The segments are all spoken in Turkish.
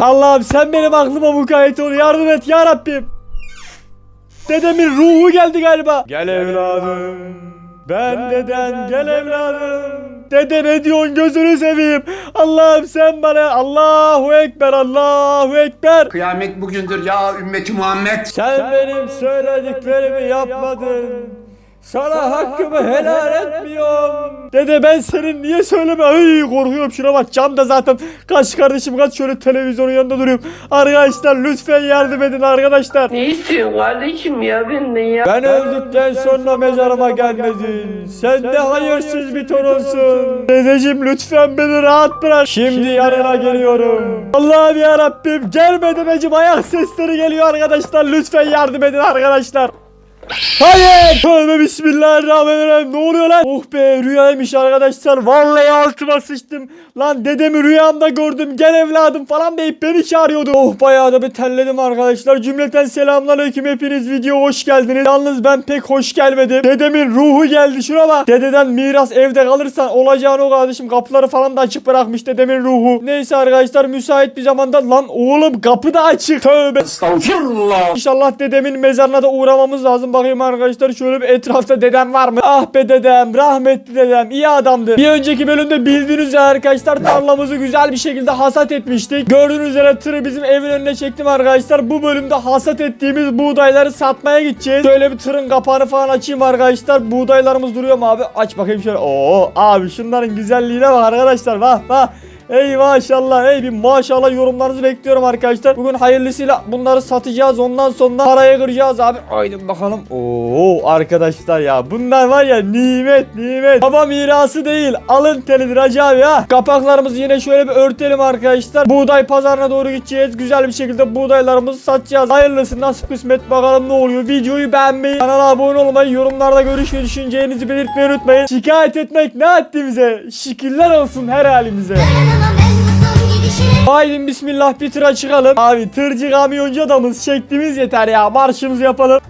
Allah'ım sen benim aklıma mukayyet ol. Yardım et ya Rabbim. Dedemin ruhu geldi galiba. Gel evladım. Ben deden gel evladım. Dede ne diyorsun gözünü seveyim. Allah'ım sen bana Allahu Ekber Allahu Ekber. Kıyamet bugündür ya ümmeti Muhammed. Sen benim söylediklerimi yapmadın. Sana hakkımı helal etmiyorum. Dede ben senin niye söyleme? Ay korkuyorum şuna bak camda zaten kaç kardeşim kaç şöyle televizyonun yanında duruyorum. Arkadaşlar lütfen yardım edin arkadaşlar. Ne istiyorsun kardeşim ya benden ya? Ben öldükten sonra mezarıma gelmedin. Sen de hayırsız bir torunsun. Dedeciğim lütfen beni rahat bırak. Şimdi yanına geliyorum. Allah'ım ya Rabbim gelme dedeciğim ayak sesleri geliyor arkadaşlar. Lütfen yardım edin arkadaşlar. Hayır! Tövbe bismillahirrahmanirrahim. Ne oluyor lan? Oh be rüyaymış arkadaşlar. Vallahi altıma sıçtım. Lan dedemi rüyamda gördüm. Gel evladım falan deyip beni çağırıyordu. Oh bayağı da bir telledim arkadaşlar. Cümleten selamünaleyküm hepiniz video hoş geldiniz. Yalnız ben pek hoş gelmedim. Dedemin ruhu geldi şuna bak. Dededen miras evde kalırsan olacağını o kardeşim kapıları falan da açık bırakmış dedemin ruhu. Neyse arkadaşlar müsait bir zamanda lan oğlum kapı da açık. Tövbe Estağfirullah. İnşallah dedemin mezarına da uğramamız lazım. Bakayım arkadaşlar şöyle bir etrafta dedem var mı? Ah be dedem, rahmetli dedem, iyi adamdı. Bir önceki bölümde bildiğiniz üzere arkadaşlar tarlamızı güzel bir şekilde hasat etmiştik. Gördüğünüz üzere tırı bizim evin önüne çektim arkadaşlar. Bu bölümde hasat ettiğimiz buğdayları satmaya gideceğiz. Şöyle bir tırın kapağını falan açayım arkadaşlar. Buğdaylarımız duruyor mu abi? Aç bakayım şöyle. Oo abi şunların güzelliğine bak arkadaşlar. Bak bak. Ey maşallah ey bir maşallah yorumlarınızı bekliyorum arkadaşlar. Bugün hayırlısıyla bunları satacağız ondan sonra paraya kıracağız abi. Haydi bakalım. Oo arkadaşlar ya bunlar var ya nimet nimet. Baba mirası değil alın telidir hacı abi. Kapaklarımızı yine şöyle bir örtelim arkadaşlar. Buğday pazarına doğru gideceğiz. Güzel bir şekilde buğdaylarımızı satacağız. Hayırlısı nasip kısmet bakalım ne oluyor. Videoyu beğenmeyi, kanala abone olmayı, yorumlarda görüş ve düşüncelerinizi belirtmeyi unutmayın. Şikayet etmek ne haddimize? Şükürler olsun her halimize. Haydi bismillah bir tıra çıkalım. Abi tırcı kamyoncu adamız çektiğimiz yeter ya marşımızı yapalım.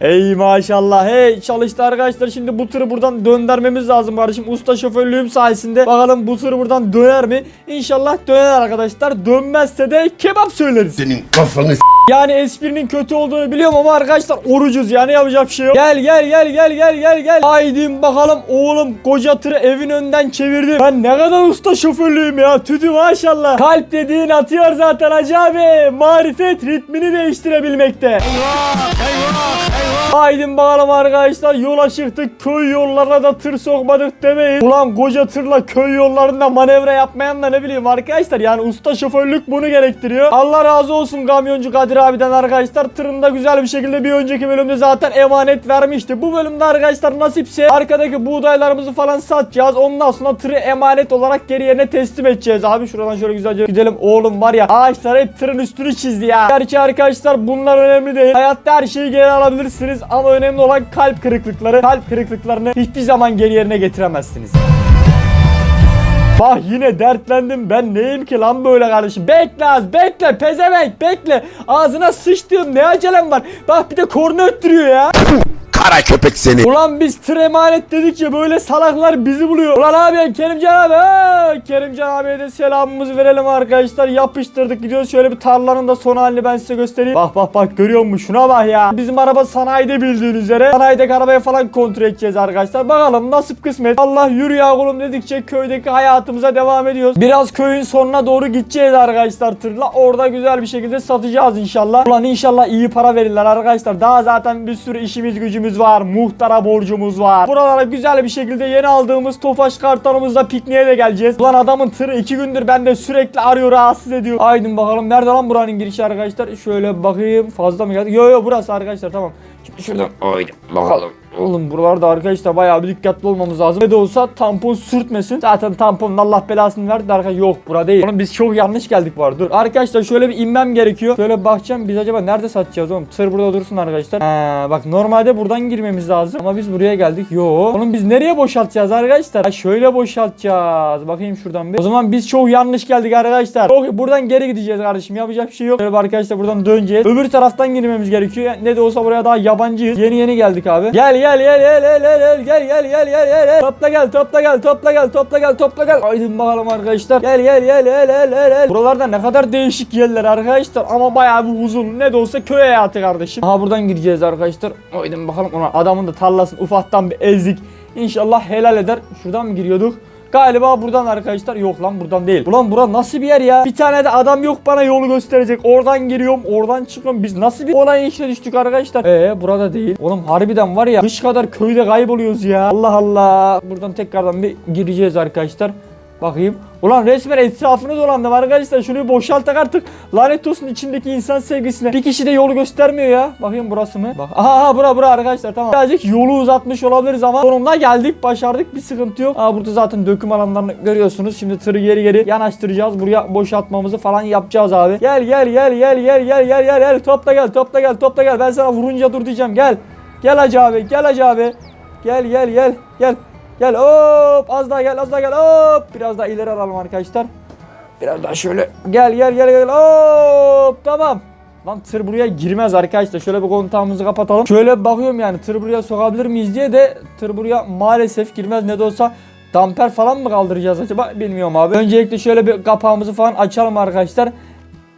Ey maşallah hey çalıştı arkadaşlar şimdi bu tırı buradan döndürmemiz lazım kardeşim usta şoförlüğüm sayesinde bakalım bu tır buradan döner mi İnşallah döner arkadaşlar dönmezse de kebap söyleriz Senin kafanı yani esprinin kötü olduğunu biliyorum ama arkadaşlar orucuz yani yapacak bir şey yok. Gel gel gel gel gel gel gel. Haydi bakalım oğlum koca tırı evin önünden çevirdim. Ben ne kadar usta şoförlüğüm ya tütü maşallah. Kalp dediğin atıyor zaten hacı abi. Marifet ritmini değiştirebilmekte. Haydi bakalım arkadaşlar yola çıktık köy yollarına da tır sokmadık demeyin. Ulan koca tırla köy yollarında manevra yapmayan da ne bileyim arkadaşlar yani usta şoförlük bunu gerektiriyor. Allah razı olsun kamyoncu Kadir abiden arkadaşlar tırında güzel bir şekilde bir önceki bölümde zaten emanet vermişti. Bu bölümde arkadaşlar nasipse arkadaki buğdaylarımızı falan satacağız. Ondan sonra tırı emanet olarak geri yerine teslim edeceğiz. Abi şuradan şöyle güzelce gidelim. Oğlum var ya ağaçlar hep tırın üstünü çizdi ya. Gerçi arkadaşlar bunlar önemli değil. Hayatta her şeyi geri alabilirsiniz ama önemli olan kalp kırıklıkları. Kalp kırıklıklarını hiçbir zaman geri yerine getiremezsiniz. Bak yine dertlendim. Ben neyim ki lan böyle kardeşim? Bekle az bekle pezevenk bekle. Ağzına sıçtığım ne acelem var? Bak bir de korna öttürüyor ya kara köpek seni. Ulan biz tır emanet dedik ya böyle salaklar bizi buluyor. Ulan abi Kerimcan abi. Kerimcan abiye de selamımızı verelim arkadaşlar. Yapıştırdık gidiyoruz. Şöyle bir tarlanın da son halini ben size göstereyim. Bak bak bak görüyor musun? Şuna bak ya. Bizim araba sanayide bildiğiniz üzere. Sanayideki arabayı falan kontrol edeceğiz arkadaşlar. Bakalım nasip kısmet. Allah yürü ya kulum dedikçe köydeki hayatımıza devam ediyoruz. Biraz köyün sonuna doğru gideceğiz arkadaşlar tırla. Orada güzel bir şekilde satacağız inşallah. Ulan inşallah iyi para verirler arkadaşlar. Daha zaten bir sürü işimiz gücümüz var. Muhtara borcumuz var. Buralara güzel bir şekilde yeni aldığımız Tofaş kartonumuzla pikniğe de geleceğiz. Ulan adamın tırı iki gündür bende sürekli arıyor rahatsız ediyor. Aydın bakalım nerede lan buranın girişi arkadaşlar. Şöyle bakayım fazla mı geldi? Yo yo burası arkadaşlar tamam. Şimdi şuradan haydi bakalım. Oğlum buralarda arkadaşlar bayağı bir dikkatli olmamız lazım. Ne de olsa tampon sürtmesin. Zaten tamponun Allah belasını verdi de arkadaşlar yok bura değil. Oğlum biz çok yanlış geldik var. Dur arkadaşlar şöyle bir inmem gerekiyor. Şöyle bakacağım biz acaba nerede satacağız oğlum? Tır burada dursun arkadaşlar. Ha, bak normalde buradan girmemiz lazım. Ama biz buraya geldik. Yo. Oğlum biz nereye boşaltacağız arkadaşlar? Ha, şöyle boşaltacağız. Bakayım şuradan bir. O zaman biz çok yanlış geldik arkadaşlar. Çok buradan geri gideceğiz kardeşim. Yapacak bir şey yok. Şöyle arkadaşlar buradan döneceğiz. Öbür taraftan girmemiz gerekiyor. Ne de olsa buraya daha yabancıyız. Yeni yeni geldik abi. Gel gel gel gel gel gel gel gel gel gel gel gel gel topla gel topla gel topla gel topla gel topla gel Haydi bakalım arkadaşlar gel gel gel gel gel gel gel buralarda ne kadar değişik yerler arkadaşlar ama bayağı bir huzurlu ne de olsa köy hayatı kardeşim aha buradan gireceğiz arkadaşlar Haydi bakalım ona adamın da tarlasını ufaktan bir ezdik İnşallah helal eder şuradan mı giriyorduk Galiba buradan arkadaşlar. Yok lan buradan değil. Ulan bura nasıl bir yer ya? Bir tane de adam yok bana yolu gösterecek. Oradan giriyorum, oradan çıkıyorum. Biz nasıl bir olayın içine düştük arkadaşlar? Ee burada değil. Oğlum harbiden var ya kış kadar köyde kayboluyoruz ya. Allah Allah. Buradan tekrardan bir gireceğiz arkadaşlar. Bakayım. Ulan resmen etrafını dolandım arkadaşlar. Şunu boşaltak artık. Lanet olsun içindeki insan sevgisine. Bir kişi de yolu göstermiyor ya. Bakayım burası mı? Bak. Aha bura bura arkadaşlar tamam. Birazcık yolu uzatmış olabiliriz ama sonunda geldik. Başardık. Bir sıkıntı yok. Aa burada zaten döküm alanlarını görüyorsunuz. Şimdi tırı geri geri yanaştıracağız. Buraya boşaltmamızı falan yapacağız abi. Gel gel gel gel gel gel gel gel gel. Topla gel topla gel topla gel. Ben sana vurunca dur diyeceğim. Gel. Gel hacı abi. Gel hacı abi. Gel gel gel gel. Gel hop az daha gel az daha gel hop biraz daha ileri alalım arkadaşlar. Biraz daha şöyle gel gel gel gel hop tamam. Lan tır buraya girmez arkadaşlar. Şöyle bir kontağımızı kapatalım. Şöyle bakıyorum yani tır buraya sokabilir miyiz diye de tır buraya maalesef girmez. Ne de olsa damper falan mı kaldıracağız acaba bilmiyorum abi. Öncelikle şöyle bir kapağımızı falan açalım arkadaşlar.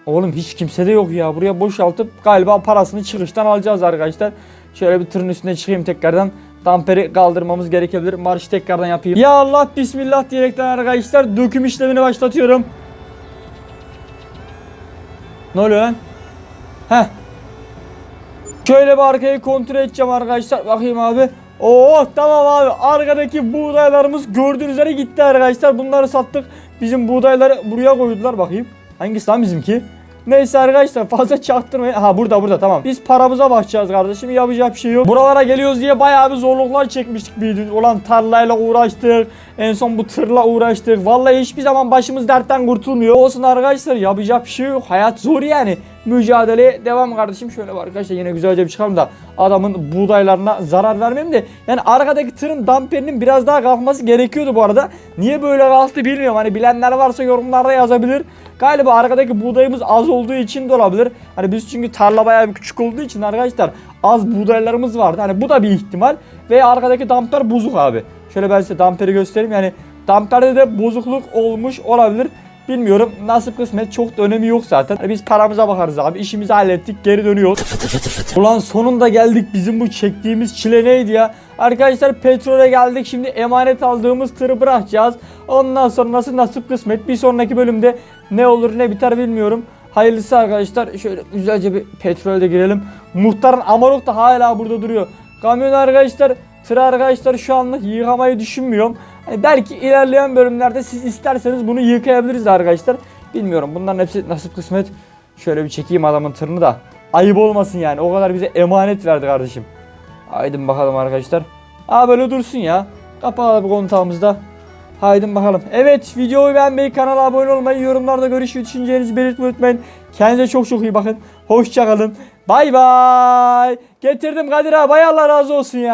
Oğlum hiç kimse de yok ya. Buraya boşaltıp galiba parasını çıkıştan alacağız arkadaşlar. Şöyle bir tırın üstüne çıkayım tekrardan. Damperi kaldırmamız gerekebilir. Marşı tekrardan yapayım. Ya Allah bismillah diyerekten arkadaşlar döküm işlemini başlatıyorum. Ne oluyor lan? Heh. Şöyle bir arkayı kontrol edeceğim arkadaşlar. Bakayım abi. Oo tamam abi. Arkadaki buğdaylarımız gördüğünüz üzere gitti arkadaşlar. Bunları sattık. Bizim buğdayları buraya koydular bakayım. Hangisi lan bizimki? Neyse arkadaşlar fazla çaktırmayın. Ha burada burada tamam. Biz paramıza bakacağız kardeşim. Yapacak bir şey yok. Buralara geliyoruz diye bayağı bir zorluklar çekmiştik bir Ulan tarlayla uğraştık. En son bu tırla uğraştık. Vallahi hiçbir zaman başımız dertten kurtulmuyor. Olsun arkadaşlar yapacak bir şey yok. Hayat zor yani. Mücadeleye devam kardeşim. Şöyle var arkadaşlar yine güzelce bir çıkalım da adamın buğdaylarına zarar vermeyeyim de. Yani arkadaki tırın damperinin biraz daha kalkması gerekiyordu bu arada. Niye böyle kalktı bilmiyorum. Hani bilenler varsa yorumlarda yazabilir. Galiba arkadaki buğdayımız az olduğu için de olabilir. Hani biz çünkü tarla bayağı bir küçük olduğu için arkadaşlar az buğdaylarımız vardı. Hani bu da bir ihtimal. Ve arkadaki damper bozuk abi. Şöyle ben size damperi göstereyim. Yani damperde de bozukluk olmuş olabilir. Bilmiyorum nasip kısmet çok da önemi yok zaten. Hani biz paramıza bakarız abi. İşimizi hallettik geri dönüyoruz. Ulan sonunda geldik. Bizim bu çektiğimiz çile neydi ya? Arkadaşlar petrole geldik. Şimdi emanet aldığımız tırı bırakacağız. Ondan sonra nasıl nasip kısmet. Bir sonraki bölümde ne olur ne biter bilmiyorum. Hayırlısı arkadaşlar. Şöyle güzelce bir petrolde girelim. Muhtarın Amarok da hala burada duruyor. Kamyon arkadaşlar, tır arkadaşlar şu anlık yıkamayı düşünmüyorum. Hani belki ilerleyen bölümlerde siz isterseniz bunu yıkayabiliriz arkadaşlar. Bilmiyorum bunların hepsi nasip kısmet. Şöyle bir çekeyim adamın tırını da. Ayıp olmasın yani. O kadar bize emanet verdi kardeşim. Haydi bakalım arkadaşlar. Aa böyle dursun ya. Kapalı kontağımızda. Haydi bakalım. Evet videoyu beğenmeyi, kanala abone olmayı, yorumlarda görüş ve düşüncelerinizi belirtmeyi unutmayın. Kendinize çok çok iyi bakın. Hoşçakalın. Bay bay. Getirdim Kadir abi. Allah razı olsun ya.